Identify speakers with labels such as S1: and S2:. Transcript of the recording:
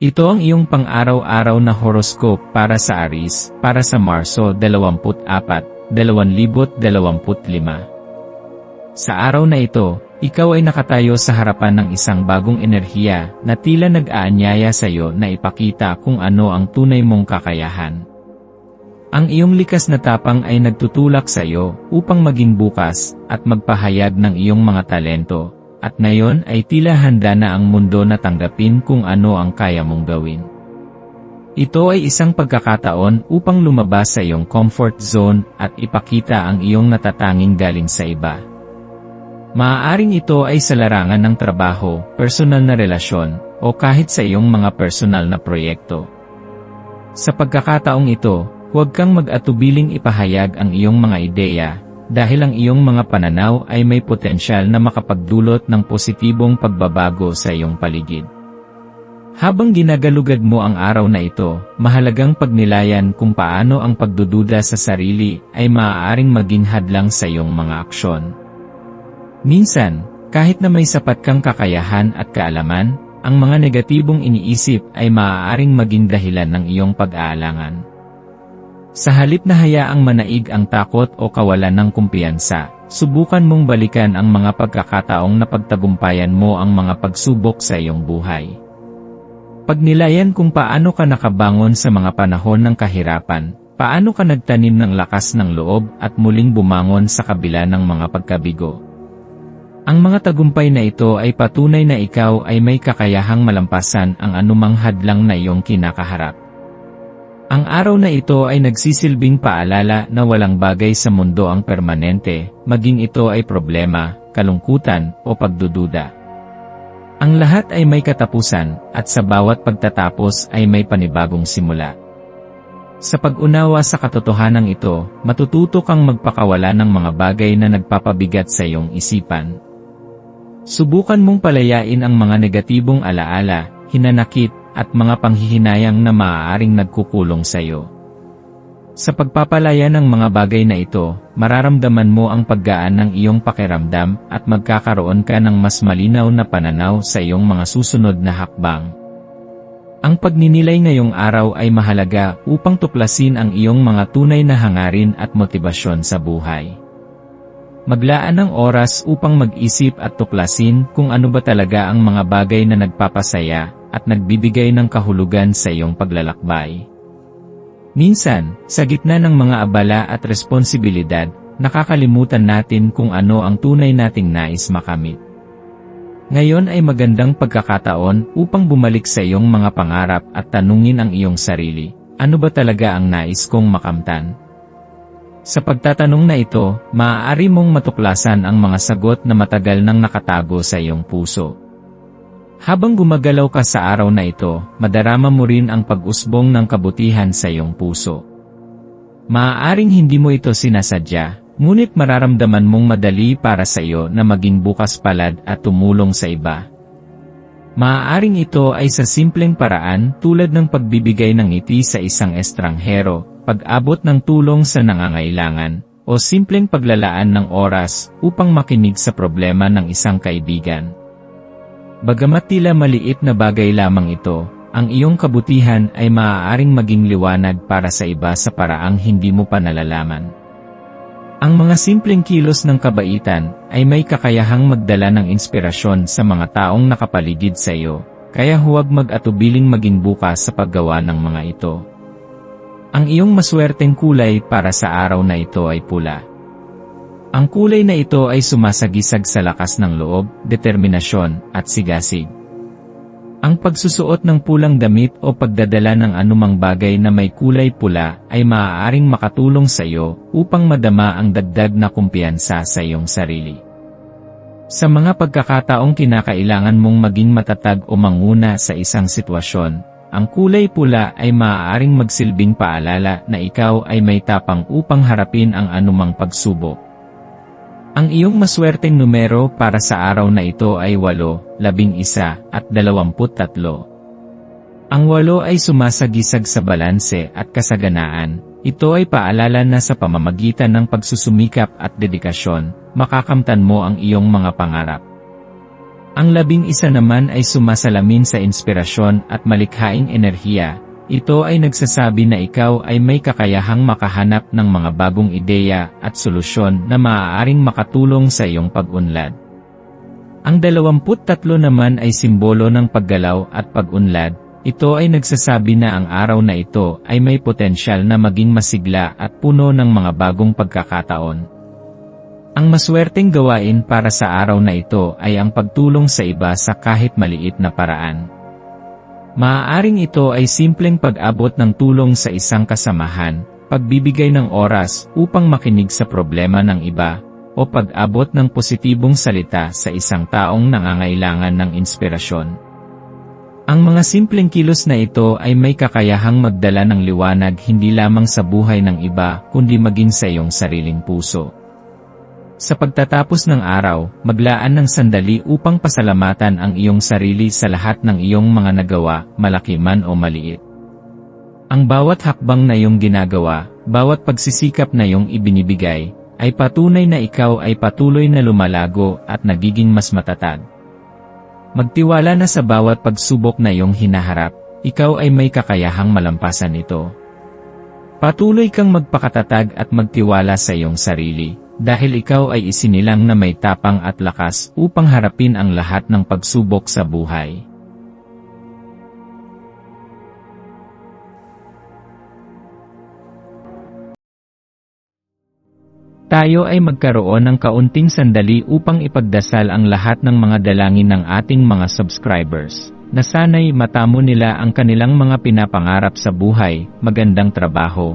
S1: Ito ang iyong pang-araw-araw na horoscope para sa Aris, para sa Marso 24, 2025. Sa araw na ito, ikaw ay nakatayo sa harapan ng isang bagong enerhiya na tila nag-aanyaya sa iyo na ipakita kung ano ang tunay mong kakayahan. Ang iyong likas na tapang ay nagtutulak sa iyo upang maging bukas at magpahayag ng iyong mga talento at ngayon ay tila handa na ang mundo na tanggapin kung ano ang kaya mong gawin. Ito ay isang pagkakataon upang lumabas sa iyong comfort zone at ipakita ang iyong natatanging galing sa iba. Maaaring ito ay sa larangan ng trabaho, personal na relasyon, o kahit sa iyong mga personal na proyekto. Sa pagkakataong ito, huwag kang mag-atubiling ipahayag ang iyong mga ideya, dahil ang iyong mga pananaw ay may potensyal na makapagdulot ng positibong pagbabago sa iyong paligid. Habang ginagalugad mo ang araw na ito, mahalagang pagnilayan kung paano ang pagdududa sa sarili ay maaaring maging hadlang sa iyong mga aksyon. Minsan, kahit na may sapat kang kakayahan at kaalaman, ang mga negatibong iniisip ay maaaring maging dahilan ng iyong pag-aalangan. Sa halip na hayaang manaig ang takot o kawalan ng kumpiyansa, subukan mong balikan ang mga pagkakataong napagtagumpayan mo ang mga pagsubok sa iyong buhay. Pagnilayan kung paano ka nakabangon sa mga panahon ng kahirapan, paano ka nagtanim ng lakas ng loob at muling bumangon sa kabila ng mga pagkabigo. Ang mga tagumpay na ito ay patunay na ikaw ay may kakayahang malampasan ang anumang hadlang na iyong kinakaharap. Ang araw na ito ay nagsisilbing paalala na walang bagay sa mundo ang permanente, maging ito ay problema, kalungkutan, o pagdududa. Ang lahat ay may katapusan, at sa bawat pagtatapos ay may panibagong simula. Sa pag-unawa sa katotohanan ito, matututo kang magpakawala ng mga bagay na nagpapabigat sa iyong isipan. Subukan mong palayain ang mga negatibong alaala, hinanakit, at mga panghihinayang na maaaring nagkukulong sa iyo. Sa pagpapalaya ng mga bagay na ito, mararamdaman mo ang paggaan ng iyong pakiramdam at magkakaroon ka ng mas malinaw na pananaw sa iyong mga susunod na hakbang. Ang pagninilay ngayong araw ay mahalaga upang tuklasin ang iyong mga tunay na hangarin at motibasyon sa buhay. Maglaan ng oras upang mag-isip at tuklasin kung ano ba talaga ang mga bagay na nagpapasaya at nagbibigay ng kahulugan sa iyong paglalakbay. Minsan, sa gitna ng mga abala at responsibilidad, nakakalimutan natin kung ano ang tunay nating nais makamit. Ngayon ay magandang pagkakataon upang bumalik sa iyong mga pangarap at tanungin ang iyong sarili, ano ba talaga ang nais kong makamtan? Sa pagtatanong na ito, maaari mong matuklasan ang mga sagot na matagal nang nakatago sa iyong puso. Habang gumagalaw ka sa araw na ito, madarama mo rin ang pag-usbong ng kabutihan sa iyong puso. Maaaring hindi mo ito sinasadya, ngunit mararamdaman mong madali para sa iyo na maging bukas palad at tumulong sa iba. Maaaring ito ay sa simpleng paraan tulad ng pagbibigay ng ngiti sa isang estranghero, pag-abot ng tulong sa nangangailangan, o simpleng paglalaan ng oras upang makinig sa problema ng isang kaibigan. Bagamat tila maliit na bagay lamang ito, ang iyong kabutihan ay maaaring maging liwanag para sa iba sa paraang hindi mo pa nalalaman. Ang mga simpleng kilos ng kabaitan ay may kakayahang magdala ng inspirasyon sa mga taong nakapaligid sa iyo, kaya huwag mag-atubiling maging bukas sa paggawa ng mga ito. Ang iyong maswerteng kulay para sa araw na ito ay pula. Ang kulay na ito ay sumasagisag sa lakas ng loob, determinasyon, at sigasig. Ang pagsusuot ng pulang damit o pagdadala ng anumang bagay na may kulay pula ay maaaring makatulong sa iyo upang madama ang dagdag na kumpiyansa sa iyong sarili. Sa mga pagkakataong kinakailangan mong maging matatag o manguna sa isang sitwasyon, ang kulay pula ay maaaring magsilbing paalala na ikaw ay may tapang upang harapin ang anumang pagsubok. Ang iyong maswerteng numero para sa araw na ito ay 8, 11 at 23. Ang 8 ay sumasagisag sa balanse at kasaganaan. Ito ay paalala na sa pamamagitan ng pagsusumikap at dedikasyon, makakamtan mo ang iyong mga pangarap. Ang labing isa naman ay sumasalamin sa inspirasyon at malikhaing enerhiya. Ito ay nagsasabi na ikaw ay may kakayahang makahanap ng mga bagong ideya at solusyon na maaaring makatulong sa iyong pag-unlad. Ang 23 naman ay simbolo ng paggalaw at pag-unlad. Ito ay nagsasabi na ang araw na ito ay may potensyal na maging masigla at puno ng mga bagong pagkakataon. Ang maswerteng gawain para sa araw na ito ay ang pagtulong sa iba sa kahit maliit na paraan. Maaaring ito ay simpleng pag-abot ng tulong sa isang kasamahan, pagbibigay ng oras upang makinig sa problema ng iba, o pag-abot ng positibong salita sa isang taong nangangailangan ng inspirasyon. Ang mga simpleng kilos na ito ay may kakayahang magdala ng liwanag hindi lamang sa buhay ng iba kundi maging sa iyong sariling puso. Sa pagtatapos ng araw, maglaan ng sandali upang pasalamatan ang iyong sarili sa lahat ng iyong mga nagawa, malaki man o maliit. Ang bawat hakbang na iyong ginagawa, bawat pagsisikap na iyong ibinibigay, ay patunay na ikaw ay patuloy na lumalago at nagiging mas matatag. Magtiwala na sa bawat pagsubok na iyong hinaharap, ikaw ay may kakayahang malampasan ito. Patuloy kang magpakatatag at magtiwala sa iyong sarili, dahil ikaw ay isinilang na may tapang at lakas upang harapin ang lahat ng pagsubok sa buhay. Tayo ay magkaroon ng kaunting sandali upang ipagdasal ang lahat ng mga dalangin ng ating mga subscribers, na sana'y matamo nila ang kanilang mga pinapangarap sa buhay, magandang trabaho,